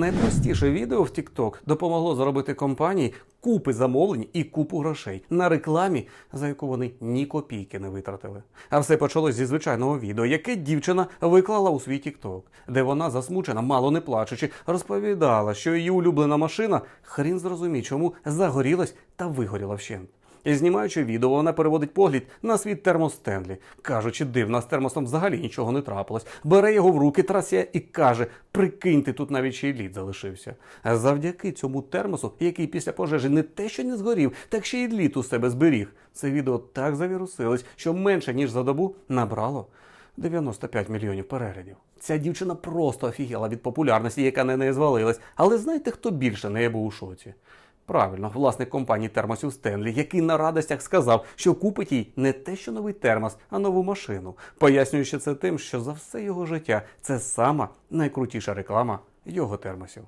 Найпростіше відео в TikTok допомогло заробити компанії купи замовлень і купу грошей на рекламі, за яку вони ні копійки не витратили. А все почалось зі звичайного відео, яке дівчина виклала у свій TikTok, де вона засмучена, мало не плачучи, розповідала, що її улюблена машина хрін зрозумій, чому загорілась та вигоріла вщент. І знімаючи відео, вона переводить погляд на свій термос Стенлі. Кажучи, дивно, з термосом взагалі нічого не трапилось. Бере його в руки, трасія і каже: прикиньте, тут навіть ще й лід залишився. Завдяки цьому термосу, який після пожежі не те, що не згорів, так ще й лід у себе зберіг. Це відео так завірусилось, що менше ніж за добу набрало 95 мільйонів переглядів. Ця дівчина просто офігела від популярності, яка на неї звалилась. Але знаєте, хто більше неї був у шоці? Правильно, власник компанії термосів Стенлі, який на радостях сказав, що купить їй не те, що новий термос, а нову машину, пояснюючи це тим, що за все його життя це сама найкрутіша реклама його термосів.